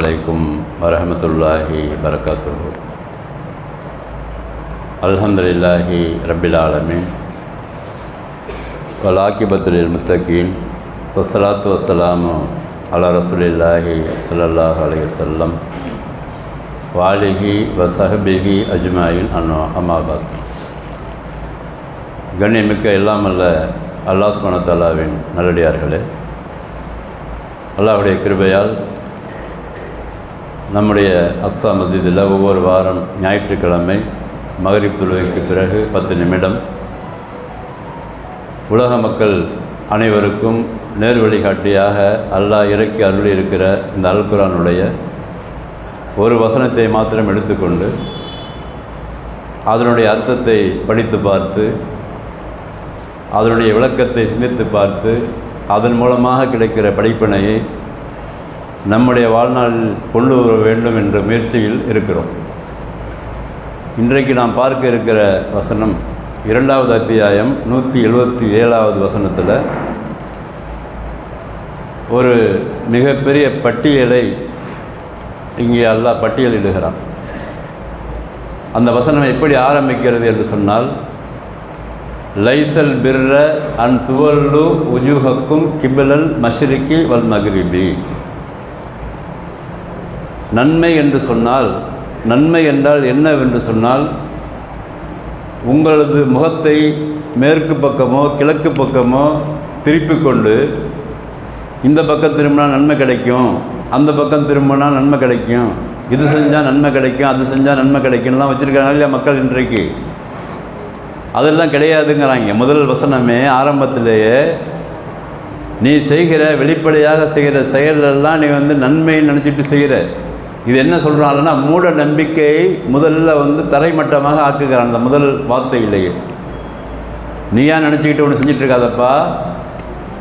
அலைக்கும் வரமத்துல்லாஹி வரகாத்து அல்ஹம்துலில்லாஹி ரபில் ஆலமீன். வலாக்கிபத்துலில் முத்தகீன். வசலாத்து வசலாமு அலா ரசூலில்லாஹி சல்லாஹ் அலைஹி வஸல்லம். வாலிஹி வசஹபிஹி அஜ்மாயின் அன்னோ அமாபாத் கண்ணியமிக்க இல்லாமல்ல அல்லாஹ் சுமணத்தாலாவின் நல்லடியார்களே. அல்லாஹுடைய கிருபையால் நம்முடைய அப்சா மஸ்ஜிதில் ஒவ்வொரு வாரம் ஞாயிற்றுக்கிழமை மகரிப் தொழுகைக்கு பிறகு பத்து நிமிடம். உலக மக்கள் அனைவருக்கும் நேர் வழிகாட்டியாக அல்லாஹ் இறக்கி அருளி இருக்கிற இந்த அல்குரானுடைய ஒரு வசனத்தை மாத்திரம் எடுத்துக்கொண்டு அதனுடைய அர்த்தத்தை படித்து பார்த்து அதனுடைய விளக்கத்தை சிந்தித்து பார்த்து அதன் மூலமாக கிடைக்கிற படிப்பினையை நம்முடைய வாழ்நாளில் கொண்டு வர வேண்டும் என்ற முயற்சியில் இருக்கிறோம். இன்றைக்கு நாம் பார்க்க இருக்கிற வசனம் இரண்டாவது அத்தியாயம் நூற்றி எழுபத்தி ஏழாவது வசனத்தில் ஒரு மிகப்பெரிய பட்டியலை இங்கே அல்லாஹ் பட்டியலிடுகிறான் அந்த வசனம் எப்படி ஆரம்பிக்கிறது என்று சொன்னால் லைசல் பிர்ர அன் துவல்லு உஜுஹக்கும் கிபிலல் மஷ்ரிக்கி வல் மகிரிபி. நன்மை என்று சொன்னால் நன்மை என்றால் என்னவென்று சொன்னால் உங்களது முகத்தை மேற்கு பக்கமோ கிழக்கு பக்கமோ திருப்பி கொண்டு இந்த பக்கம் திரும்பினா நன்மை கிடைக்கும் அந்த பக்கம் திரும்பினா நன்மை கிடைக்கும். இது செஞ்சால் நன்மை கிடைக்கும் அது செஞ்சால் நன்மை கிடைக்கும்லாம் வச்சுருக்காங்க இல்லையா மக்கள் இன்றைக்கு? அதெல்லாம் கிடையாதுங்கிறாங்க. முதல் வசனமே ஆரம்பத்திலேயே நீ செய்கிற வெளிப்படையாக செய்கிற செயலெல்லாம் நீ வந்து நன்மைன்னு நினச்சிட்டு செய்கிற. இது என்ன சொல்கிறாங்கன்னா மூட நம்பிக்கையை முதல்ல வந்து தரைமட்டமாக ஆக்குகிறான் அந்த முதல் வார்த்தை இல்லையே நீயா நினச்சிக்கிட்டு ஒன்று செஞ்சிட்ருக்காதப்பா?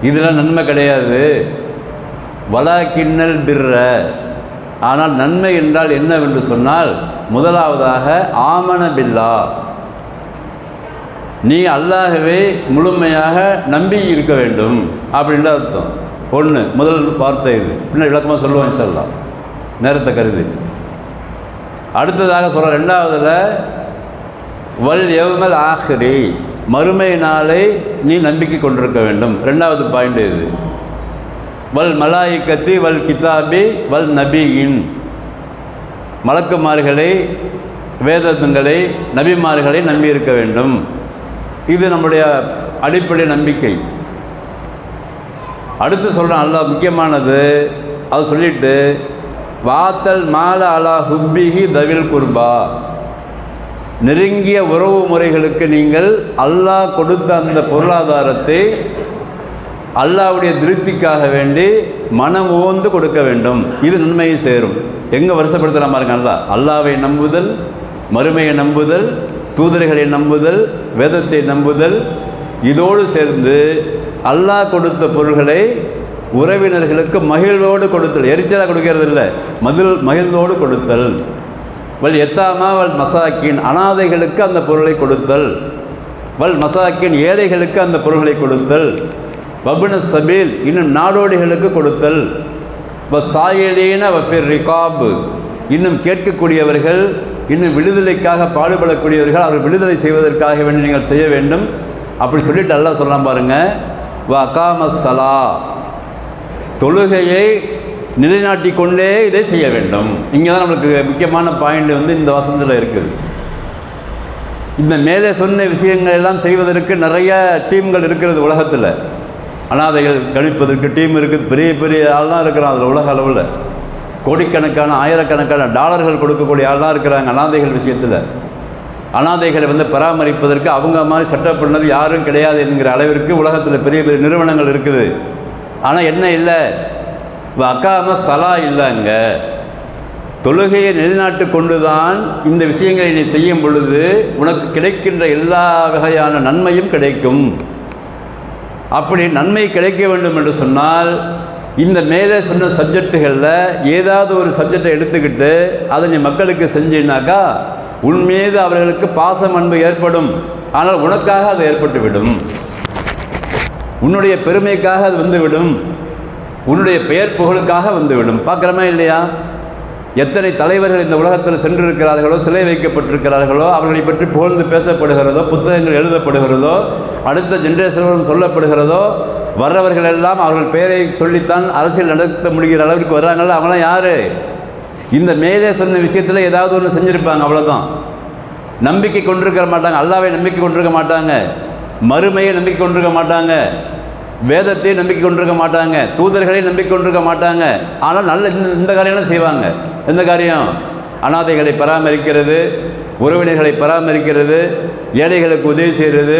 இதெல்லாம் நன்மை கிடையாது. வலா கிண்ணல் பிர்ற ஆனால் நன்மை என்றால் என்னவென்று சொன்னால் முதலாவதாக ஆமன பில்லா. நீ அல்லாகவே முழுமையாக நம்பி இருக்க வேண்டும். அப்படின்ற அர்த்தம். ஒன்று முதல் வார்த்தை இது. பின்னர் விளக்கமாக சொல்லுவோம் சொல்லலாம் நேரத்தை கருதி. அடுத்ததாக சொல்கிற ரெண்டாவதில் வல் எவ்மல் ஆஹ்ரி. மறுமை நாளை நீ நம்பிக்கை கொண்டிருக்க வேண்டும். ரெண்டாவது பாயிண்ட் இது. வல் மலாயிக்கத்தி வல் கிதாபி வல் நபியின். மலக்குமார்களை வேதங்களை நபிமார்களை நம்பி இருக்க வேண்டும். இது நம்முடைய அடிப்படை நம்பிக்கை. அடுத்து சொல்கிறேன் அல்லா முக்கியமானது அது சொல்லிட்டு வாத்தல் மால அலா ஹுப்பிஹி தவில் குர்பா. நெருங்கிய உறவு முறைகளுக்கு நீங்கள் அல்லாஹ் கொடுத்த அந்த பொருளாதாரத்தை அல்லாவுடைய திருப்திக்காக வேண்டி மனம் ஓந்து கொடுக்க வேண்டும். இது நன்மையை சேரும். எங்கே வருஷப்படுத்தலாம் பாருங்க அல்லா அல்லாவை நம்புதல் மறுமையை நம்புதல் தூதர்களை நம்புதல் வேதத்தை நம்புதல் இதோடு சேர்ந்து அல்லாஹ் கொடுத்த பொருள்களை உறவினர்களுக்கு மகிழ்வோடு கொடுத்தல். எரிச்சலாக கொடுக்கறது இல்லை மதில் மகிழ்ந்தோடு கொடுத்தல். வல் எத்தாமா வல் மசாக்கின் அனாதைகளுக்கு அந்த பொருளை கொடுத்தல். வல் மசாக்கின் ஏழைகளுக்கு அந்த பொருள்களை கொடுத்தல். வபுன சபீல் இன்னும் நாடோடிகளுக்கு கொடுத்தல். வ சாயலீன வஃபிர் ரிகாப். இன்னும் கேட்கக்கூடியவர்கள் இன்னும் விடுதலைக்காக பாடுபடக்கூடியவர்கள் அவர்கள் விடுதலை செய்வதற்காக வேண்டி நீங்கள் செய்ய வேண்டும். அப்படி சொல்லிட்டு நல்லா சொல்லலாம் பாருங்கள் வ அகாம சலா. தொழுகையை நிலைநாட்டி கொண்டே இதை செய்ய வேண்டும். இங்கே தான் நம்மளுக்கு முக்கியமான பாயிண்ட் வந்து இந்த வசனத்தில் இருக்குது. இந்த மேலே சொன்ன விஷயங்கள் எல்லாம் செய்வதற்கு நிறைய டீம்கள் இருக்கிறது உலகத்தில். அனாதைகள் கழிப்பதற்கு டீம் இருக்குது. பெரிய பெரிய ஆள்லாம் இருக்கிறான் அதில் உலக அளவில். கோடிக்கணக்கான ஆயிரக்கணக்கான டாலர்கள் கொடுக்கக்கூடிய ஆள்லாம் இருக்கிறாங்க அனாதைகள் விஷயத்தில். அனாதைகளை வந்து பராமரிப்பதற்கு அவங்க மாதிரி செட்டப் பண்ணது யாரும் கிடையாது என்கிற அளவிற்கு உலகத்தில் பெரிய பெரிய நிறுவனங்கள் இருக்குது. ஆனால் என்ன இல்லை? அக்காம சலா இல்லைங்க. தொழுகையை நிலைநாட்டு கொண்டுதான் இந்த விஷயங்களை நீ செய்யும் பொழுது உனக்கு கிடைக்கின்ற எல்லா வகையான நன்மையும் கிடைக்கும். அப்படி நன்மை கிடைக்க வேண்டும் என்று சொன்னால் இந்த மேலே சொன்ன சப்ஜெக்டுகளில் ஏதாவது ஒரு சப்ஜெக்டை எடுத்துக்கிட்டு அதை நீ மக்களுக்கு செஞ்சினாக்கா உன் மீது அவர்களுக்கு பாசம் அன்பு ஏற்படும். ஆனால் உனக்காக அது ஏற்பட்டுவிடும். உன்னுடைய பெருமைக்காக அது வந்துவிடும். உன்னுடைய பெயர் புகழுக்காக வந்துவிடும். பார்க்குறோமா இல்லையா? எத்தனை தலைவர்கள் இந்த உலகத்தில் சென்றிருக்கிறார்களோ சிலை வைக்கப்பட்டிருக்கிறார்களோ அவர்களை பற்றி புகழ்ந்து பேசப்படுகிறதோ புத்தகங்கள் எழுதப்படுகிறதோ அடுத்த ஜென்ரேஷன்களும் சொல்லப்படுகிறதோ வர்றவர்கள் எல்லாம் அவர்கள் பெயரை சொல்லித்தான் அரசியல் நடத்த முடிகிற அளவிற்கு வர்றாங்கல்ல அவங்களாம் யார்? இந்த மேலே சொன்ன விஷயத்தில் ஏதாவது ஒன்று செஞ்சுருப்பாங்க அவ்வளோதான் நம்பிக்கை கொண்டிருக்க மாட்டாங்க. அல்லாவை நம்பிக்கை கொண்டிருக்க மாட்டாங்க. மறுமையை நம்பிக்கை கொண்டிருக்க மாட்டாங்க. வேதத்தை நம்பிக்கை கொண்டிருக்க மாட்டாங்க. தூதர்களை நம்பிக்கை கொண்டிருக்க மாட்டாங்க. ஆனால் நல்ல இந்த இந்த காரியம்லாம் செய்வாங்க? எந்த காரியம்? அனாதைகளை பராமரிக்கிறது உறவினர்களை பராமரிக்கிறது ஏழைகளுக்கு உதவி செய்கிறது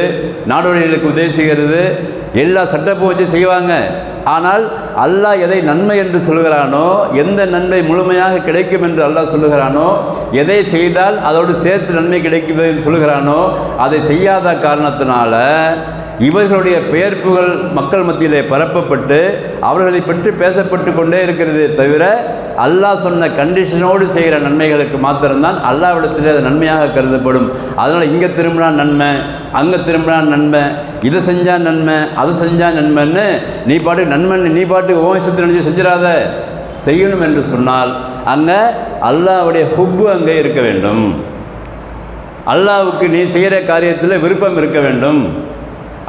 நாடோடிகளுக்கு உதவி செய்கிறது எல்லா சட்டப்பும் வச்சு செய்வாங்க. ஆனால் அல்லாஹ் எதை நன்மை என்று சொல்கிறானோ எந்த நன்மை முழுமையாக கிடைக்கும் என்று அல்லாஹ் சொல்லுகிறானோ எதை செய்தால் அதோடு சேர்த்து நன்மை கிடைக்கும் என்று சொல்லுகிறானோ அதை செய்யாத காரணத்தினால இவர்களுடைய பெயர்ப்புகள் மக்கள் மத்தியிலே பரப்பப்பட்டு அவர்களை பற்றி பேசப்பட்டு கொண்டே இருக்கிறதே தவிர அல்லாஹ் சொன்ன கண்டிஷனோடு செய்கிற நன்மைகளுக்கு மாத்திரம்தான் அல்லாவிடத்திலே அது நன்மையாக கருதப்படும். அதனால் இங்கே திரும்பினா நன்மை அங்கே திரும்பினா நன்மை இதை செஞ்சால் நன்மை அதை செஞ்சால் நன்மைன்னு நீ பாட்டுக்கு நன்மைன்னு நீ பாட்டுக்கு ஓமசத்தை நினைச்சு செஞ்சிடாத. செய்யணும் என்று சொன்னால் அங்கே அல்லாவுடைய ஹுப்பு அங்கே இருக்க வேண்டும். அல்லாவுக்கு நீ செய்கிற காரியத்தில் விருப்பம் இருக்க வேண்டும்.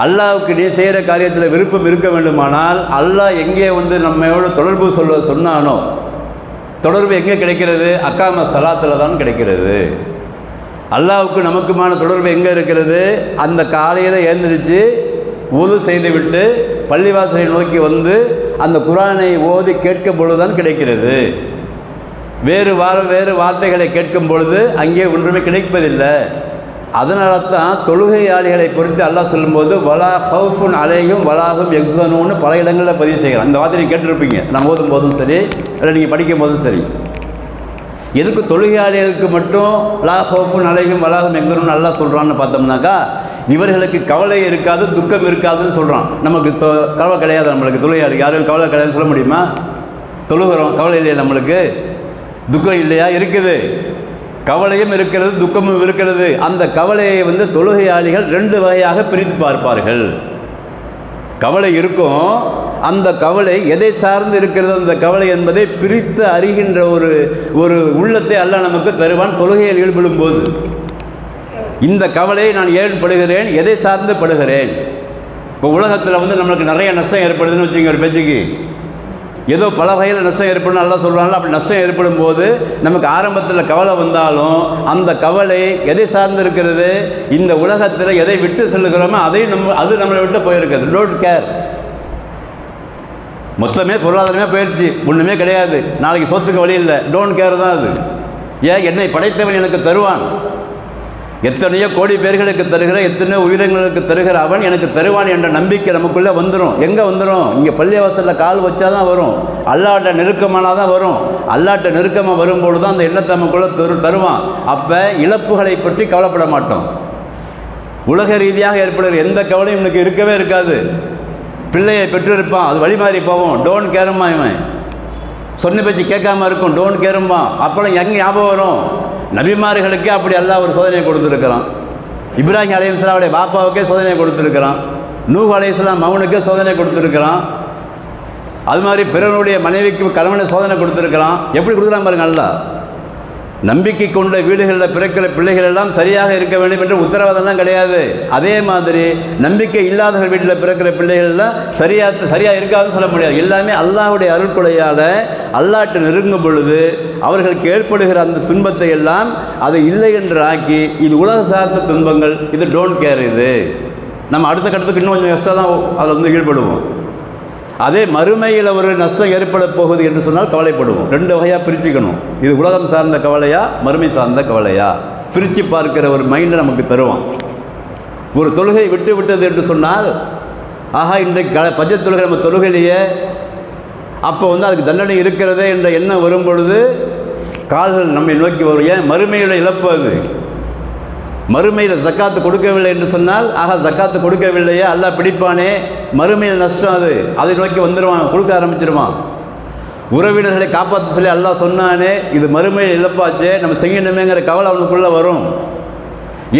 அல்லாவுக்கு நீ செய்கிற காரியத்தில் விருப்பம் இருக்க வேண்டுமானால் அல்லாஹ் எங்கே வந்து நம்மளோட தொடர்பு சொல்ல சொன்னானோ தொடர்பு எங்கே கிடைக்கிறது? அக்காம சலாத்தில் தான் கிடைக்கிறது. அல்லாவுக்கு நமக்குமான தொடர்பு எங்கே இருக்கிறது? அந்த காலையில் எழுந்திரிச்சு உது செய்துவிட்டு பள்ளிவாசலை நோக்கி வந்து அந்த குரானை ஓதி கேட்கும் பொழுதுதான் கிடைக்கிறது. வேறு வார வேறு வார்த்தைகளை கேட்கும் பொழுது அங்கே ஒன்றுமே கிடைப்பதில்லை. அதனால தான் தொழுகையாளிகளை குறித்து அல்லாஹ் சொல்லும்போது வலா ஹவுஃபுன் அலையும் வலாகும் எக்ஸனூன்னு பல இடங்களில் பதிவு செய்கிறோம் அந்த வார்த்தை நீங்கள் கேட்டிருப்பீங்க. நான் ஓதும் போதும் சரி இல்லை நீங்கள் படிக்கும் போதும் சரி. எதுக்கு தொழுகையாளிகளுக்கு மட்டும் லா ஹோப்புன் அலையும் வலாகும் எங்கன்னு நல்லா சொல்கிறான்னு பார்த்தோம்னாக்கா இவர்களுக்கு கவலை இருக்காது துக்கம் இருக்காதுன்னு சொல்கிறான் நமக்கு தொ கவலை கிடையாது நம்மளுக்கு தொழுகையாளி. யாரும் கவலை கிடையாதுன்னு சொல்ல முடியுமா? தொழுகிறோம் கவலை இல்லையா நம்மளுக்கு? துக்கம் இல்லையா? இருக்குது. கவலையும் இருக்கிறது துக்கமும் இருக்கிறது. அந்த கவலையை வந்து தொழுகையாளிகள் ரெண்டு வகையாக பிரித்து பார்ப்பார்கள். கவலை இருக்கும் அந்த கவலை எதை சார்ந்து இருக்கிறது அந்த கவலை என்பதை பிரித்து அறிகின்ற ஒரு ஒரு உள்ளத்தை அல்ல நமக்கு தருவான் தொழுகையில் ஈடுபடும் போது. இந்த கவலையை நான் ஏன் படுகிறேன்? எதை சார்ந்து படுகிறேன்? இப்போ உலகத்தில் வந்து நம்மளுக்கு நிறைய நஷ்டம் ஏற்படுதுன்னு வச்சுங்க ஒரு பேச்சுக்கு. ஏதோ பல வகையில் நஷ்டம் ஏற்படும் நல்லா சொல்கிறாங்களோ அப்படி நஷ்டம் ஏற்படும் போது நமக்கு ஆரம்பத்தில் கவலை வந்தாலும் அந்த கவலை எதை சார்ந்து இருக்கிறது? இந்த உலகத்தில் எதை விட்டு செல்லுகிறோமோ அதை நம்ம அது நம்மளை விட்டு போயிருக்கிறது. டோன்ட் கேர் மொத்தமே பொருளாதாரமே போயிடுச்சு ஒன்றுமே கிடையாது. நாளைக்கு சொத்துக்கு வழி இல்லை. டோன்ட் கேர் தான் அது. ஏன்? என்னை படைத்தவன் எனக்கு தருவான். எத்தனையோ கோடி பேர்களுக்கு தருகிற எத்தனையோ உயிரினங்களுக்கு தருகிற அவன் எனக்கு தருவான் என்ற நம்பிக்கை நமக்குள்ளே வந்துடும் எங்கே வந்துடும் இங்கே பள்ளிவாசலில் கால் வச்சா தான் வரும். அல்லாட்ட நெருக்கமானால் தான் வரும். அல்லாட்ட நெருக்கமாக வரும்பொழுது தான் அந்த எண்ணத்தை நமக்குள்ளே தரு தருவான். அப்போ இழப்புகளை பற்றி கவலைப்பட மாட்டோம். உலக ரீதியாக ஏற்படுகிற எந்த கவலையும் எனக்கு இருக்கவே இருக்காது. பிள்ளையை பெற்றிருப்பான். அது வழி மாறி போவோம் டோன் கேருமா இவன். சொன்ன பேச்சு கேட்காம இருக்கும். டோன் கேரும்பான் அப்போல்லாம் எங்கே ஞாபகம் வரும்? நபிமார்களுக்கே அப்படி எல்லாம் ஒரு சோதனை கொடுத்துருக்கிறான். இப்ராஹிம் அலையாவுடைய பாப்பாவுக்கே சோதனை கொடுத்துருக்கிறான். நூஹ் அலையாம் மவுனுக்கே சோதனை கொடுத்துருக்கிறான். அது மாதிரி பிறனுடைய மனைவிக்கு கணவனை சோதனை கொடுத்துருக்கிறான். எப்படி கொடுக்குறான் பாருங்க அல்லா நம்பிக்கை கொண்ட வீடுகளில் பிறக்கிற பிள்ளைகள் எல்லாம் சரியாக இருக்க வேண்டும் என்று உத்தரவாதம்லாம் கிடையாது. அதே மாதிரி நம்பிக்கை இல்லாதவர்கள் வீட்டில் பிறக்கிற பிள்ளைகள்லாம் சரியாக சரியாக இருக்காதுன்னு சொல்ல முடியாது. எல்லாமே அல்லாஹ்வுடைய அருட்கொடையால் அல்லாட்டு நெருங்கும் பொழுது அவர்களுக்கு ஏற்படுகிற அந்த துன்பத்தை எல்லாம் அதை இல்லை என்று ஆக்கி இது உலக சார்ந்த துன்பங்கள் இது டோன்ட் கேர் இது. நம்ம அடுத்த கட்டத்துக்கு இன்னும் கொஞ்சம் எக்ஸ்ட்ரா தான் அதில் வந்து ஈடுபடுவோம். அதே மறுமையில் ஒரு நஷ்டம் ஏற்பட போகுது என்று சொன்னால் கவலைப்படுவோம். ரெண்டு வகையாக பிரிச்சுக்கணும். இது உலகம் சார்ந்த கவலையா மறுமை சார்ந்த கவலையா? பிரித்து பார்க்கிற ஒரு மைண்டை நமக்கு தருவான். ஒரு தொழுகை விட்டு விட்டது என்று சொன்னால் ஆஹா இன்றைக்கு க பஞ்ச தொழுகை நம்ம தொழுகையிலேயே அப்போ வந்து அதுக்கு தண்டனை இருக்கிறதே என்ற எண்ணம் வரும் பொழுது கால்கள் நம்மை நோக்கி வரும். ஏன்? மறுமையோட இழப்பு அது. மறுமையில் ஜக்காத்து கொடுக்கவில்லை என்று சொன்னால் ஆக ஜக்காத்து கொடுக்கவில்லையே அல்லாஹ் பிடிப்பானே. மறுமையில் நஷ்டம் அது. அதை நோக்கி வந்துடுவான் கொடுக்க ஆரம்பிச்சிருவான். உறவினர்களை காப்பாற்ற சொல்லி அல்லா சொன்னானே இது மறுமையில் இழப்பாச்சே நம்ம செய்யணுமேங்கிற கவலை அவனுக்குள்ளே வரும்.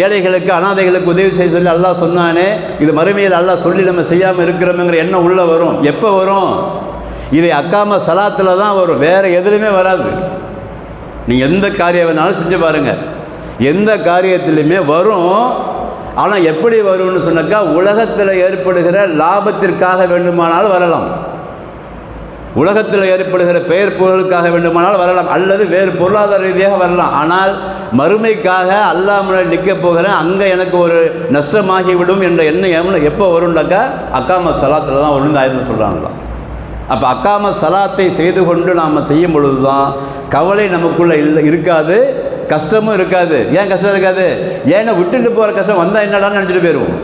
ஏழைகளுக்கு அனாதைகளுக்கு உதவி செய்ய சொல்லி அல்லா சொன்னானே இது மறுமையில் எல்லாம் சொல்லி நம்ம செய்யாமல் இருக்கிறோமேங்கிற எண்ணம் உள்ளே வரும். எப்போ வரும்? இதை அக்காம சலாத்தில் தான் வரும். வேறு எதுலையுமே வராது. நீங்கள் எந்த காரியம் வேணாலும் செஞ்சு பாருங்கள் எந்த காரியத்திலையுமே வரும் ஆனால் எப்படி வரும்னு சொன்னாக்கா உலகத்தில் ஏற்படுகிற லாபத்திற்காக வேண்டுமானாலும் வரலாம். உலகத்தில் ஏற்படுகிற பெயர் பொருளுக்காக வேண்டுமானால் வரலாம். அல்லது வேறு பொருளாதார ரீதியாக வரலாம். ஆனால் மறுமைக்காக அல்லாமல் நிற்க போகிறேன் அங்கே எனக்கு ஒரு நஷ்டமாகிவிடும் என்ற எண்ணம் எப்போ வரும்னாக்கா அக்காம சலாத்தில் தான் வரும் ஆயிரம் சொல்கிறாங்களாம் அப்போ அக்காம சலாத்தை செய்து கொண்டு நாம் செய்யும் பொழுது தான் கவலை நமக்குள்ளே இல்லை இருக்காது. கஷ்டமும் இருக்காது. ஏன் கஷ்டம் இருக்காது? ஏன்னா விட்டுட்டு போகிற கஷ்டம் வந்தால் என்னடான்னு நினச்சிட்டு போயிடுவோம்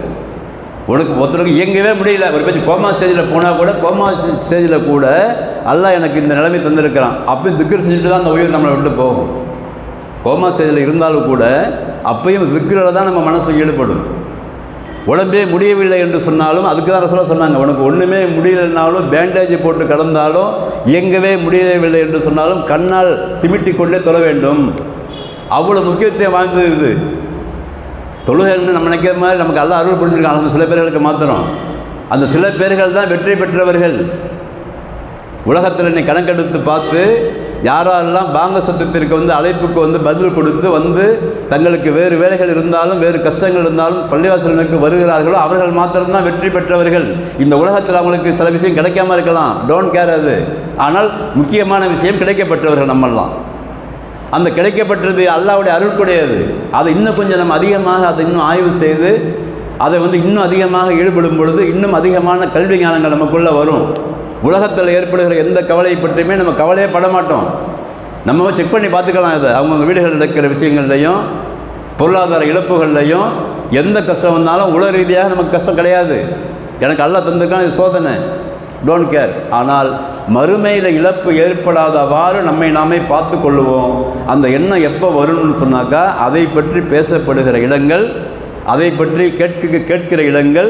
உனக்கு ஒருத்தருக்கு இயங்கவே முடியல. ஒரு பேச்சு கோமா ஸ்டேஜில் போனால் கூட கோமா ஸ்டேஜில் கூட அல்லாஹ் எனக்கு இந்த நிலைமை தந்திருக்கிறான். அப்போ திக்கர் செஞ்சுட்டு தான் அந்த உயிர் நம்மளை விட்டு போகும். கோமா ஸ்டேஜில் இருந்தாலும் கூட அப்பயும் திக்கிரில் தான் நம்ம மனசு ஈடுபடும். உடம்பே முடியவில்லை என்று சொன்னாலும் அதுக்கு தான் ரசோலா சொன்னாங்க. உனக்கு ஒன்றுமே முடியலைனாலும் பேண்டேஜ் போட்டு கடந்தாலும் இயங்கவே முடியவில்லை என்று சொன்னாலும் கண்ணால் சிமிட்டி கொண்டே தொழ வேண்டும். அவ்வளோ முக்கியத்துவம் வாய்ந்தது இது. தொழுகைன்னு நம்ம நினைக்கிற மாதிரி நமக்கு எல்லாம் அருள் புரிஞ்சிருக்காங்க அந்த சில பேர்களுக்கு மாத்திரம். அந்த சில பேர்கள் தான் வெற்றி பெற்றவர்கள். உலகத்தில் நீ கணக்கெடுத்து பார்த்து யாரெல்லாம் பாங்க சத்தத்திற்கு வந்து அழைப்புக்கு வந்து பதில் கொடுத்து வந்து தங்களுக்கு வேறு வேலைகள் இருந்தாலும் வேறு கஷ்டங்கள் இருந்தாலும் பள்ளிவாசலுக்கு வருகிறார்களோ அவர்கள் மாத்திரம்தான் வெற்றி பெற்றவர்கள். இந்த உலகத்தில் அவங்களுக்கு சில விஷயம் கிடைக்காம இருக்கலாம். டோன்ட் கேர் அது. ஆனால் முக்கியமான விஷயம் கிடைக்கப்பட்டவர்கள் நம்மெல்லாம். அந்த கிடைக்கப்பட்டது அல்லாவுடைய அருள்குடையது அதை இன்னும் கொஞ்சம் நம்ம அதிகமாக அதை இன்னும் ஆய்வு செய்து அதை வந்து இன்னும் அதிகமாக ஈடுபடும் பொழுது இன்னும் அதிகமான கல்வி ஞானங்கள் நமக்குள்ளே வரும். உலகத்தில் ஏற்படுகிற எந்த கவலையை பற்றியுமே நம்ம கவலையே பட மாட்டோம். நம்ம செக் பண்ணி பார்த்துக்கலாம் இதை. அவங்கவுங்க வீடுகளில் நடக்கிற விஷயங்கள்லையும் பொருளாதார இழப்புகள்லையும் எந்த கஷ்டம் வந்தாலும் உலக ரீதியாக நமக்கு கஷ்டம் கிடையாது. எனக்கு அல்லா தந்திருக்கான் இது சோதனை. டோன்ட் கேர் ஆனால் மறுமையில் இழப்பு ஏற்படாதவாறு நம்மை நாமே பார்த்து கொள்ளுவோம். அந்த எண்ணம் எப்போ வரும்னு சொன்னாக்கா அதை பற்றி பேசப்படுகிற இடங்கள் அதை பற்றி கேட்க கேட்கிற இடங்கள்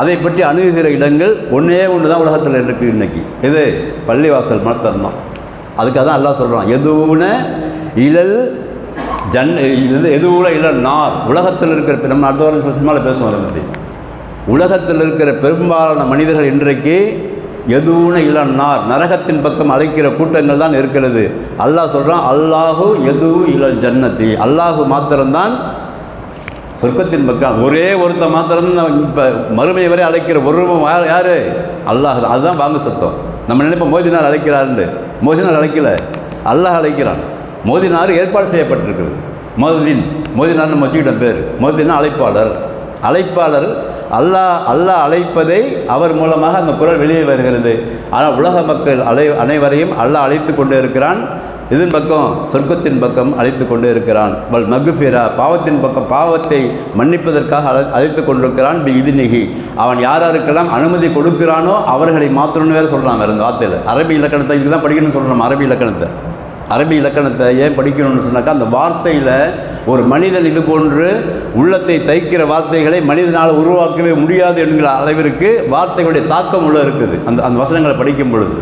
அதை பற்றி அணுகுகிற இடங்கள் ஒன்றே ஒன்று தான் உலகத்தில் இருக்குது இன்னைக்கு. இது பள்ளிவாசல் மனத்தரம் தான் அதுக்காக தான் எல்லாம் சொல்கிறான் எதுவுன இழல் ஜன் இது எதுவுல இழல்? நார். உலகத்தில் இருக்கிற நம்ம அடுத்த வாரம் சும்மால பேசுவோம் அதை பற்றி உலகத்தில் இருக்கிற பெரும்பாலான மனிதர்கள் இன்றைக்கு எதுவுன இளநார் நரகத்தின் பக்கம் அழைக்கிற கூட்டங்கள் தான் இருக்கிறது. அல்லாஹ் சொல்கிறான் அல்லாஹு எது இளல் ஜன்னதி அல்லாஹு மாத்திரம்தான் சொர்க்கத்தின் பக்கம். ஒரே ஒருத்த மாத்திரம் இப்போ மறுமை வரை அழைக்கிற ஒரு யார் யார்? அல்லாஹ் தான். அதுதான் வாங்க சத்தம். நம்ம நினைப்போம் மோதினார் அழைக்கிறாருன்னு. மோதினார் அழைக்கல. அல்லாஹ் அழைக்கிறான். மோதினார் ஏற்பாடு செய்யப்பட்டிருக்குது. மோதின் மோதினார்னு நம்ம வச்சுக்கிட்டோம் பேர். மோதினா அழைப்பாளர். அழைப்பாளர் அல்லாஹ் அல்லாஹ் அழைப்பதை அவர் மூலமாக அந்த குரல் வெளியே வருகிறது. ஆனால் உலக மக்கள் அலை அனைவரையும் அல்லாஹ் அழைத்து கொண்டு இருக்கிறான். இதன் பக்கம் சொர்க்கத்தின் பக்கம் அழைத்து கொண்டு இருக்கிறான். வல் மகுஃபிரா பாவத்தின் பக்கம் பாவத்தை மன்னிப்பதற்காக அழை அழைத்து கொண்டிருக்கிறான். பி இதுநிகி அவன் யார் யாருக்கெல்லாம் அனுமதி கொடுக்கிறானோ அவர்களை மாற்றணும்னு வேறு சொல்கிறான் வேறு இந்த வார்த்தையில். அரபி இலக்கணத்தை இதுதான் படிக்கணும்னு சொல்கிறோம் அரபி இலக்கணத்தை. அரபி இலக்கணத்தை ஏன் படிக்கணும்னு சொன்னாக்கா அந்த வார்த்தையில் ஒரு மனிதன் இது போன்று உள்ளத்தை தைக்கிற வார்த்தைகளை மனிதனால் உருவாக்கவே முடியாது என்கிற அளவிற்கு வார்த்தைகளுடைய தாக்கம் உள்ள இருக்குது. அந்த அந்த வசனங்களை படிக்கும் பொழுது.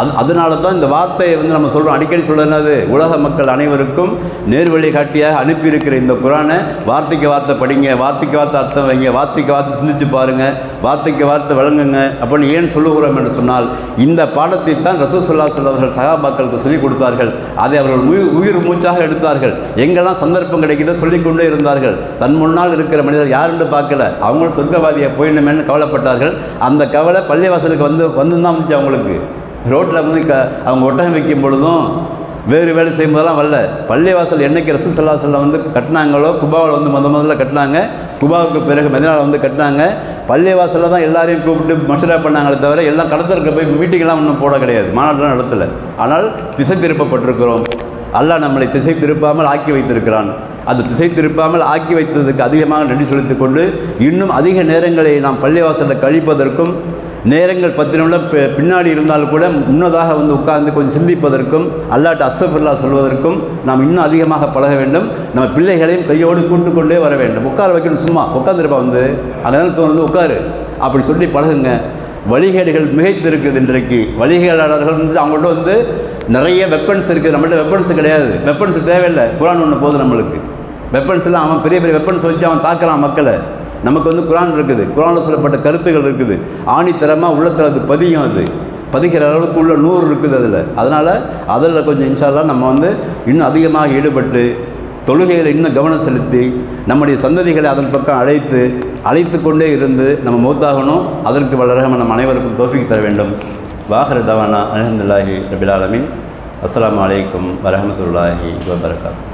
அது அதனால தான் இந்த வார்த்தையை வந்து நம்ம சொல்கிறோம் அடிக்கடி சொல்லுறது உலக மக்கள் அனைவருக்கும் நேர்வழி காட்டியாக அனுப்பியிருக்கிற இந்த குரானை வார்த்தைக்கு வார்த்தை படிங்க வார்த்தைக்கு வார்த்தை அர்த்தம் வைங்க வார்த்தைக்கு வார்த்தை சிந்திச்சு பாருங்கள் வார்த்தைக்கு வார்த்தை வழங்குங்க அப்படின்னு ஏன் சொல்லுகிறோம் என்று சொன்னால் இந்த பாடத்தை தான் ரசூசுல்லா அவர்கள் சகாபாக்களுக்கு சொல்லிக் கொடுத்தார்கள். அதை அவர்கள் உயிர் உயிர் மூச்சாக எடுத்தார்கள். எங்கெல்லாம் சந்தர்ப்பம் கிடைக்குதோ சொல்லிக்கொண்டே இருந்தார்கள். தன் முன்னால் இருக்கிற மனிதர் யாருன்னு பார்க்கல. அவங்களும் சொர்க்கவாதியை போயிடணுமேனு கவலைப்பட்டார்கள். அந்த கவலை பள்ளிவாசலுக்கு வந்து வந்து தான் வந்துச்சு அவங்களுக்கு. ரோட்டில் வந்து க அவங்க ஒட்டகம் வைக்கும் பொழுதும் வேறு வேலை செய்யும் போதெல்லாம் வரல. பள்ளிவாசல் என்னைக்கு ரசூல் சல்லா செல்லம் வந்து கட்டினாங்களோ குபாவில் வந்து முத முதல்ல கட்டினாங்க. குபாவுக்கு பிறகு மெதினாவில் வந்து கட்டினாங்க. பள்ளிவாசலில் தான் எல்லாரையும் கூப்பிட்டு மஷரா பண்ணாங்களே தவிர எல்லாம் கடத்தலுக்கு போய் மீட்டிங்லாம் ஒன்றும் போட கிடையாது. மாநாட்டெலாம் நடத்தலை. ஆனால் திசை திருப்பப்பட்டிருக்கிறோம். அல்லாஹ் நம்மளை திசை திருப்பாமல் ஆக்கி வைத்திருக்கிறான். அந்த திசை திருப்பாமல் ஆக்கி வைத்ததுக்கு அதிகமாக நன்றி செலுத்திக் கொண்டு இன்னும் அதிக நேரங்களை நாம் பள்ளிவாசலில் கழிப்பதற்கும் நேரங்கள் பத்து நிமிடம் பின்னாடி இருந்தாலும் கூட முன்னதாக வந்து உட்கார்ந்து கொஞ்சம் சிந்திப்பதற்கும் அல்லாட்டு அஸ்தபில்லா சொல்வதற்கும் நாம் இன்னும் அதிகமாக பழக வேண்டும். நம்ம பிள்ளைகளையும் கையோடு கூட்டு கொண்டே வர வேண்டும். உட்கார வைக்கணும் சும்மா. உட்காந்துருப்பா வந்து. அதனால தோணுது உட்காரு. அப்படி சொல்லி பழகுங்க. வழிகேடுகள் மிகைத்து இருக்குது இன்றைக்கு. வழிகேடாளர்கள் வந்து அவங்கள்ட்ட வந்து நிறைய வெப்பன்ஸ் இருக்குது நம்மள்ட்ட வெப்பன்ஸ் கிடையாது. வெப்பன்ஸ் தேவையில்லை. குரான் ஒன்று போதும் நம்மளுக்கு. வெப்பன்ஸ்லாம் அவன் பெரிய பெரிய வெப்பன்ஸ் வச்சு அவன் தாக்கலாம் மக்களை. நமக்கு வந்து குரான் இருக்குது. குரானில் சொல்லப்பட்ட கருத்துகள் இருக்குது. ஆணித்தரமாக உள்ளத்தில் அது பதியும் அது. பதிக்கிற அளவுக்கு உள்ள நூறு இருக்குது அதில். அதனால் அதில் கொஞ்சம் இன்ஷால்லாம் நம்ம வந்து இன்னும் அதிகமாக ஈடுபட்டு தொழுகையில் இன்னும் கவனம் செலுத்தி நம்முடைய சந்ததிகளை அதன் பக்கம் அழைத்து அழைத்து கொண்டே இருந்து நம்ம மூத்தாகணும். அதற்கு வளரக நம் அனைவருக்கும் தோஃபிக்கு தர வேண்டும். வாகர தவானா. அலமதுல்லாஹி ரபிலாலமின் அஸ்லாம் வலைக்கம் அலைக்கும் வரஹமத்துல்லாஹி வபரகாத்.